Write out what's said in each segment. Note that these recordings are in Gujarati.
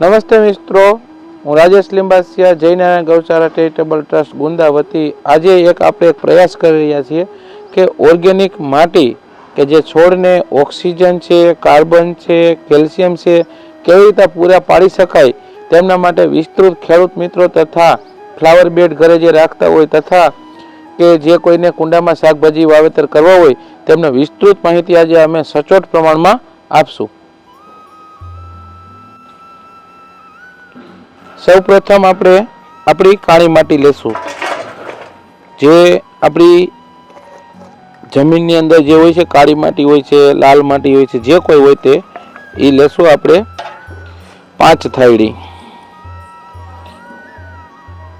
નમસ્તે મિત્રો, હું રાજેશ લિંબાસિયા, જયનારાયણ ગૌશાળા ચેરિટેબલ ટ્રસ્ટ ગુંદા વતી. આજે એક આપણે એક પ્રયાસ કરી રહ્યા છીએ કે ઓર્ગેનિક માટી, કે જે છોડને ઓક્સિજન છે, કાર્બન છે, કેલ્શિયમ છે, કેવી રીતે પૂરા પાડી શકાય, તેમના માટે વિસ્તૃત ખેડૂત મિત્રો તથા ફ્લાવર બેડ ઘરે જે રાખતા હોય તથા કે જે કોઈને કુંડામાં શાકભાજી વાવેતર કરવા હોય, તેમને વિસ્તૃત માહિતી આજે અમે સચોટ પ્રમાણમાં આપશું. સૌ પ્રથમ આપણે આપણી કાળી માટી લેશું. જે આપણી જમીનની અંદર જે હોય છે, કાળી માટી હોય છે, લાલ માટી હોય છે, જે કોઈ હોય તે, એ લેશું આપણે પાંચ થાળી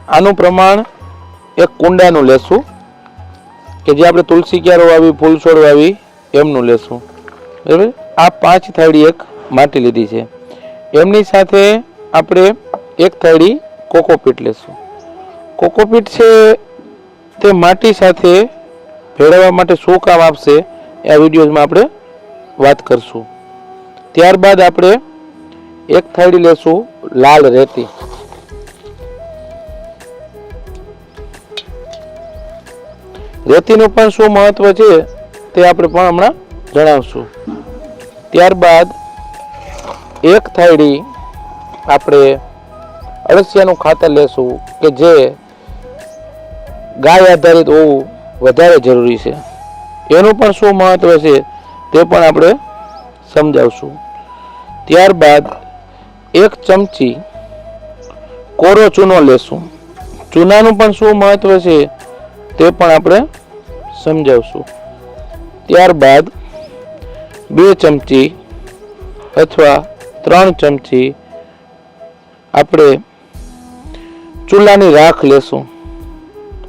આનું પ્રમાણ એક કુંડાનું લેશું, કે જે આપણે તુલસી ક્યારો વાવી ફૂલ છોડ વાવી, એમનું લેશું. બરાબર? આ પાંચ થાળી એક માટી લીધી છે. એમની સાથે આપણે એક થાળી કોકોપીટ લેશું. કોકોપીટ છે તે માટી સાથે ભેળવવા માટે શું કામ આપશે એ વિડીયોઝમાં આપણે વાત કરશું. ત્યારબાદ આપણે એક થાળી લેશું લાલ રેતી. રેતીનું પણ શું મહત્વ છે તે આપણે પણ હમણાં જણાવશું. ત્યારબાદ એક થાળી આપણે અળસિયાનું ખાતર લેશું કે જે ગાય આધારિત હોવું વધારે જરૂરી છે. એનું પણ શું મહત્વ છે તે પણ આપણે સમજાવશું. ત્યારબાદ એક ચમચી કોરો ચૂનો લેશું. ચૂનાનું પણ શું મહત્વ છે તે પણ આપણે સમજાવશું. ત્યારબાદ બે ચમચી અથવા ત્રણ ચમચી આપણે ચૂલાની રાખ લેશું.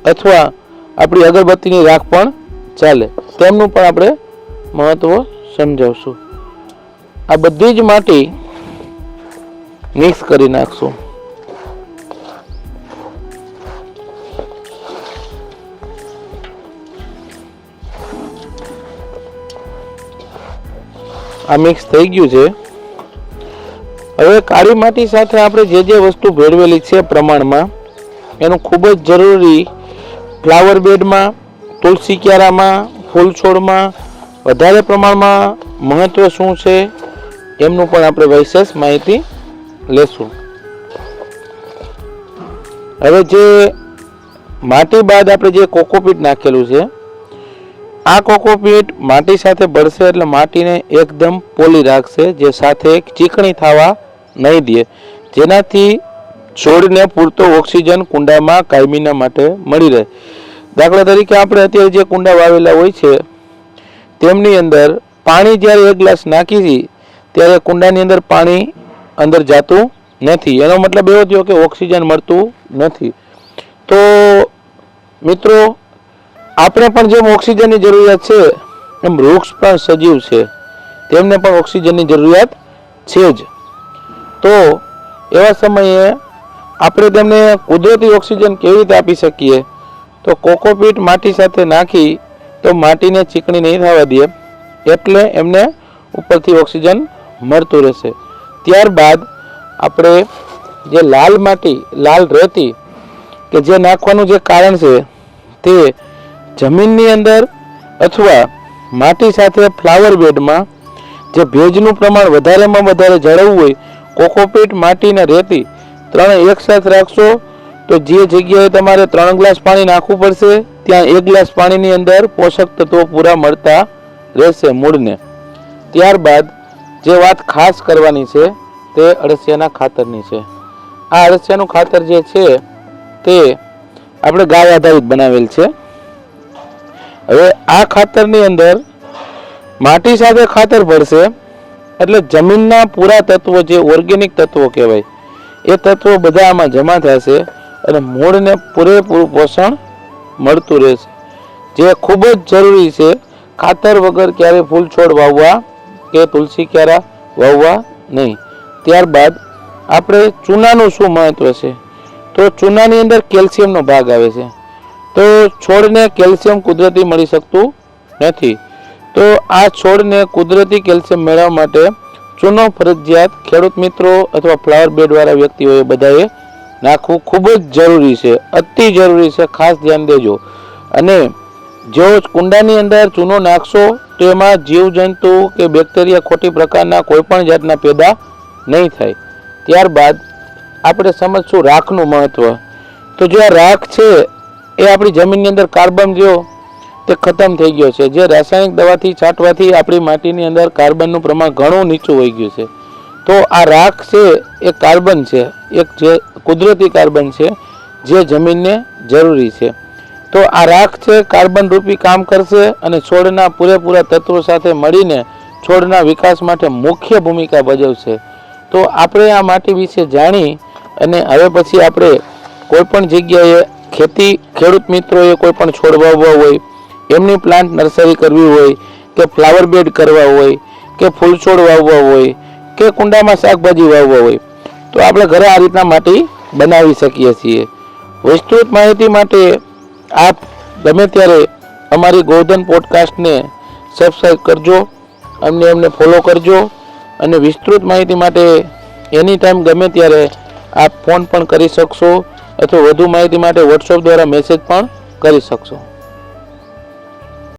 અથવા આપણી અગરબત્તીની રાખ પણ ચાલે. તેમનું પણ આપણે મહત્વ સમજાવશું. આ બધી જ માટી મિક્સ કરી નાખશું. આ મિક્સ થઈ ગયું છે. હવે કાળી માટી સાથે આપણે જે જે વસ્તુ ભેળવેલી છે પ્રમાણમાં, એનું ખૂબ જ જરૂરી ફ્લાવર બેડમાં તુલસી ક્યારામાં ફૂલ છોડમાં વધારે પ્રમાણમાં મહત્વ શું છે, એમનું પણ આપણે વિશેષ માહિતી લેશું. હવે જે માટી બાદ આપણે જે કોકોપીટ નાખેલું છે, આ કોકોપીટ માટી સાથે ભળશે એટલે માટીને એકદમ પોલી રાખશે, જે સાથે ચીકણી થવા નહીં દે. જેનાથી છોડને પૂરતો ઓક્સિજન કુંડામાં કાયમીના માટે મળી રહે. દાખલા તરીકે આપણે અત્યારે જે કુંડા વાવેલા હોય છે, તેમની અંદર પાણી જ્યારે એક ગ્લાસ નાખી ત્યારે કુંડાની અંદર પાણી અંદર જાતું નથી. એનો મતલબ એવો થયો કે ઓક્સિજન મળતું નથી. તો મિત્રો, આપણે પણ જેમ ઓક્સિજનની જરૂરિયાત છે, એમ વૃક્ષ પણ સજીવ છે. તેમને પણ ઓક્સિજનની જરૂરિયાત છે જ. તો એવા સમયે આપણે તેમને કુદરતી ઓક્સિજન કેવી રીતે આપી શકીએ? તો કોકોપીટ માટી સાથે નાખી તો માટીને ચીકણી નહીં થવા દે એટલે એમને ઉપરથી ઓક્સિજન મળતું રહેશે. ત્યારબાદ આપણે જે લાલ માટી, લાલ રેતી કે જે નાખવાનું જે કારણ છે, તે જમીનની અંદર અથવા માટી સાથે ફ્લાવર બેડમાં જે ભેજનું પ્રમાણ વધારેમાં વધારે જાળવવું હોય કોકોપીટ માટી અને રેતી ત્રણે એકસાથે રાખશો, તો જે જગ્યાએ તમારે ત્રણ ગ્લાસ પાણી નાખવું પડશે, ત્યાં એક ગ્લાસ પાણીની અંદર પોષક તત્વો પૂરા મળતા રહેશે મૂળને. ત્યારબાદ જે વાત ખાસ કરવાની છે, તે અળસિયાના ખાતરની છે. આ અળસિયાનું ખાતર જે છે, તે આપણે ગાય આધારિત બનાવેલ છે. હવે આ ખાતરની અંદર માટી સાથે ખાતર ભળશે એટલે જમીનના પૂરા તત્વો જે ઓર્ગેનિક તત્વો કહેવાય, એ તત્વો બધા આમાં જમા થશે અને મૂળને પૂરેપૂરું પોષણ મળતું રહેશે. જે ખૂબ જ જરૂરી છે, ખાતર વગર ક્યારે ફૂલ છોડ વાવવા કે તુલસી ક્યારા વાવવા નહીં. ત્યારબાદ આપણે ચૂનાનું શું મહત્વ છે? તો ચૂનાની અંદર કેલ્શિયમનો ભાગ આવે છે. તો છોડને કેલ્શિયમ કુદરતી મળી શકતું નથી. તો આ છોડને કુદરતી કેલ્શિયમ મેળવવા માટે ચૂનો, ફરજિયાત ખેડૂત મિત્રો અથવા ફ્લાવર બેડવાળા વ્યક્તિઓએ બધાએ નાખવું ખૂબ જ જરૂરી છે, અતિ જરૂરી છે. ખાસ ધ્યાન દેજો. અને જો કુંડાની અંદર ચૂનો નાખશો, તો એમાં જીવજંતુ કે બેક્ટેરિયા ખોટી પ્રકારના કોઈ પણ જાતના પેદા નહીં થાય. ત્યારબાદ આપણે સમજશું રાખનું મહત્વ. તો જે આ રાખ છે, એ આપણી જમીનની અંદર કાર્બન જો તે ખતમ થઈ ગયો છે. જે રાસાયણિક દવાથી છાંટવાથી આપણી માટીની અંદર કાર્બનનું પ્રમાણ ઘણું નીચું વહી ગયું છે. તો આ રાખ છે એ કાર્બન છે. એક જે કુદરતી કાર્બન છે જે જમીનને જરૂરી છે. તો આ રાખ છે કાર્બન રૂપી કામ કરશે અને છોડના પૂરેપૂરા તત્વો સાથે મળીને છોડના વિકાસ માટે મુખ્ય ભૂમિકા ભજવશે. તો આપણે આ માટી વિશે જાણી અને હવે પછી આપણે કોઈ પણ જગ્યાએ ખેતી ખેડૂત મિત્રોએ કોઈ પણ છોડ વાવવા હોય એમની પ્લાન્ટ નર્સરી કરવી હોય, કે ફ્લાવર બેડ કરવા હોય, કે ફૂલ છોડ વાવવા હોય, કે કુંડામાં શાકભાજી વાવવા હોય, તો આપણે ઘરે આ રીતના માટી બનાવી શકીએ છીએ. વિસ્તૃત માહિતી માટે આપ ગમે ત્યારે અમારી ગોધન પોડકાસ્ટને સબસ્ક્રાઈબ કરજો, અમને અમને ફોલો કરજો, અને વિસ્તૃત માહિતી માટે એની ટાઈમ ગમે ત્યારે આપ ફોન પણ કરી શકશો, અથવા વધુ માહિતી માટે વોટ્સઅપ દ્વારા મેસેજ પણ કરી શકશો.